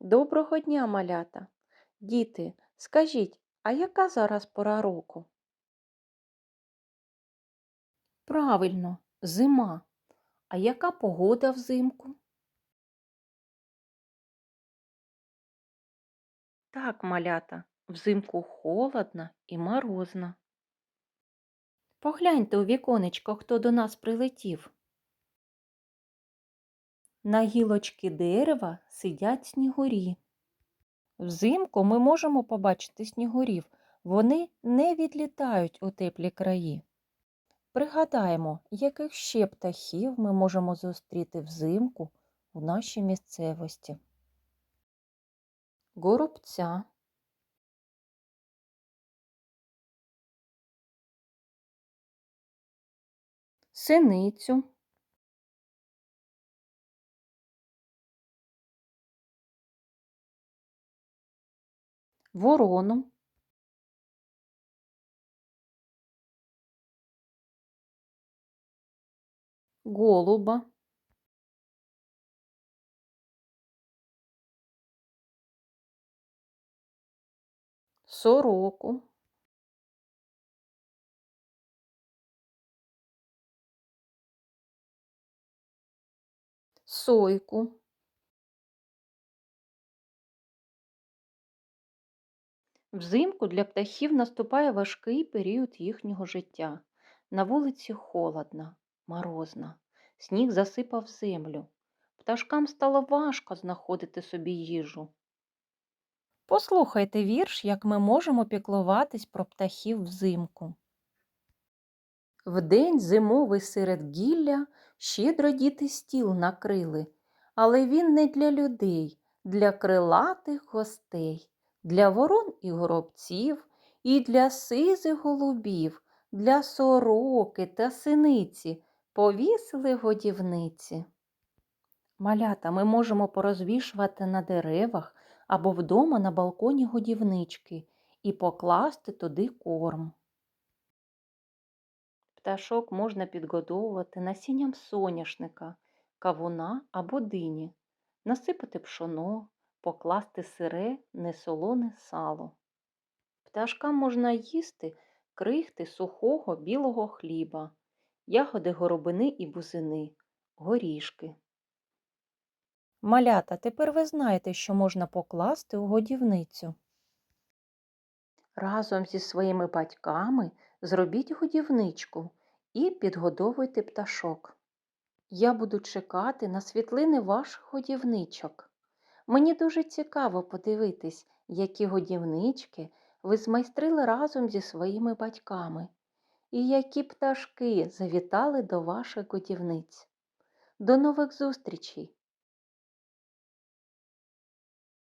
Доброго дня, малята! Діти, скажіть, а яка зараз пора року? Правильно, зима. А яка погода взимку? Так, малята, взимку холодно і морозно. Погляньте у віконечко, хто до нас прилетів. На гілочки дерева сидять снігурі. Взимку ми можемо побачити снігурів. Вони не відлітають у теплі краї. Пригадаємо, яких ще птахів ми можемо зустріти взимку у нашій місцевості. Горобця, синицю, ворону, голуба, сороку, сойку, Взимку для птахів наступає важкий період їхнього життя. На вулиці холодно, морозно, сніг засипав землю. Пташкам стало важко знаходити собі їжу. Послухайте вірш, як ми можемо піклуватись про птахів взимку. Вдень зимовий серед гілля щедро діти стіл накрили, але він не для людей, для крилатих гостей, для ворон і горобців, і для сизих голубів, для сороки та синиці повісили годівниці. Малята ми можемо порозвішувати на деревах або вдома на балконі годівнички і покласти туди корм. Пташок можна підгодовувати насінням соняшника, кавуна або дині, насипати пшоно, покласти сире несолоне сало. Пташкам можна їсти крихти сухого білого хліба, ягоди горобини і бузини, горішки. Малята, тепер ви знаєте, що можна покласти у годівницю. Разом зі своїми батьками зробіть годівничку і підгодовуйте пташок. Я буду чекати на світлини ваших годівничок. Мені дуже цікаво подивитись, які годівнички ви змайстрили разом зі своїми батьками, і які пташки завітали до ваших годівниць. До нових зустрічей!